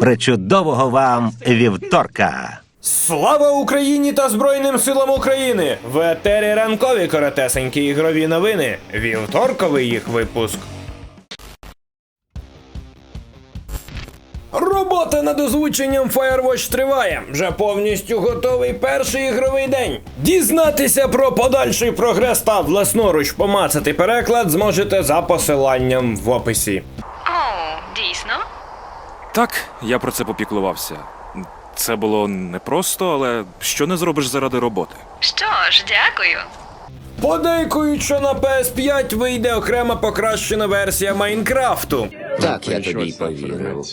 Причудового вам вівторка! Слава Україні та Збройним силам України! В етері ранкові коротесенькі ігрові новини. Вівторковий їх випуск. Робота над озвученням Firewatch триває. Вже повністю готовий перший ігровий день. Дізнатися про подальший прогрес та власноруч помацати переклад зможете за посиланням в описі. Так, я про це попіклувався. Це було непросто, але що не зробиш заради роботи? Що ж, дякую. Подейкують, що на PS5 вийде окрема покращена версія Майнкрафту. Так, я тобі й повірив.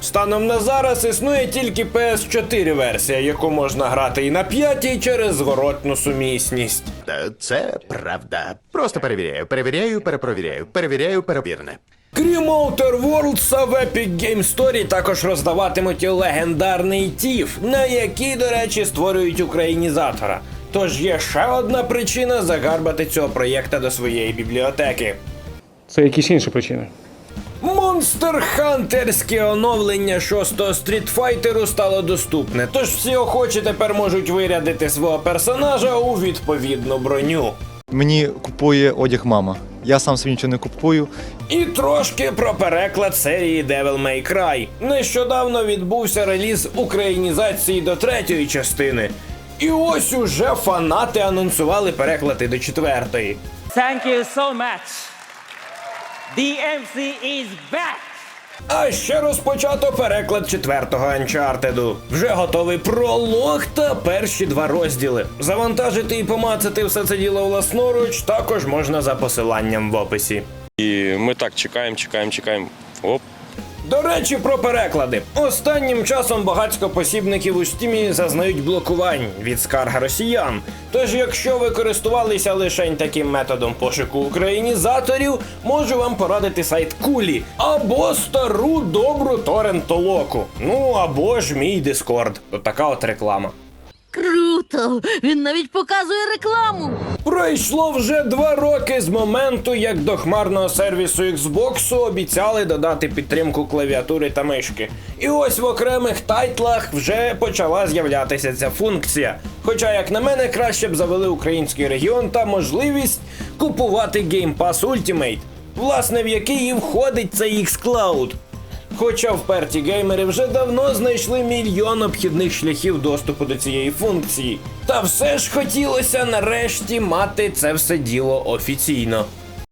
Станом на зараз існує тільки PS4 версія, яку можна грати і на п'ятій через зворотну сумісність. Е, Це правда. Просто перевіряю, перевіряю, перепровіряю, перевіряю, перевірне. Крім Outer Worlds, в Epic Game Store також роздаватимуть легендарний TIFF, на який, до речі, створюють українізатора. Тож є ще одна причина загарбати цього проєкта до своєї бібліотеки. Це якісь інші причини. Монстер Хантерське оновлення 6-го стрітфайтеру стало доступне, тож всі охочі тепер можуть вирядити свого персонажа у відповідну броню. Мені купує одяг мама. Я сам собі нічого не купую. І трошки про переклад серії Devil May Cry. Нещодавно відбувся реліз українізації до третьої частини. І ось уже фанати анонсували переклад і до четвертої. Thank you so much. DMC is back. А ще розпочато переклад четвертого Uncharted. Вже готовий пролог та перші два розділи. Завантажити і помацати все це діло власноруч також можна за посиланням в описі. І ми так чекаємо, чекаємо, чекаємо. Оп. До речі, про переклади. Останнім часом багатько посібників у стімі зазнають блокувань від скарг росіян. Тож, якщо ви користувалися лише таким методом пошуку українізаторів, можу вам порадити сайт Кулі або стару добру торрентолоку. Ну або ж мій Дискорд. От така от реклама. Круто! Він навіть показує рекламу. Пройшло вже два роки з моменту, як до хмарного сервісу Xbox обіцяли додати підтримку клавіатури та мишки. І ось в окремих тайтлах вже почала з'являтися ця функція. Хоча, як на мене, краще б завели український регіон та можливість купувати Game Pass Ultimate, власне, в який і входить цей xCloud. Хоча вперті геймери вже давно знайшли мільйон обхідних шляхів доступу до цієї функції. Та все ж хотілося нарешті мати це все діло офіційно.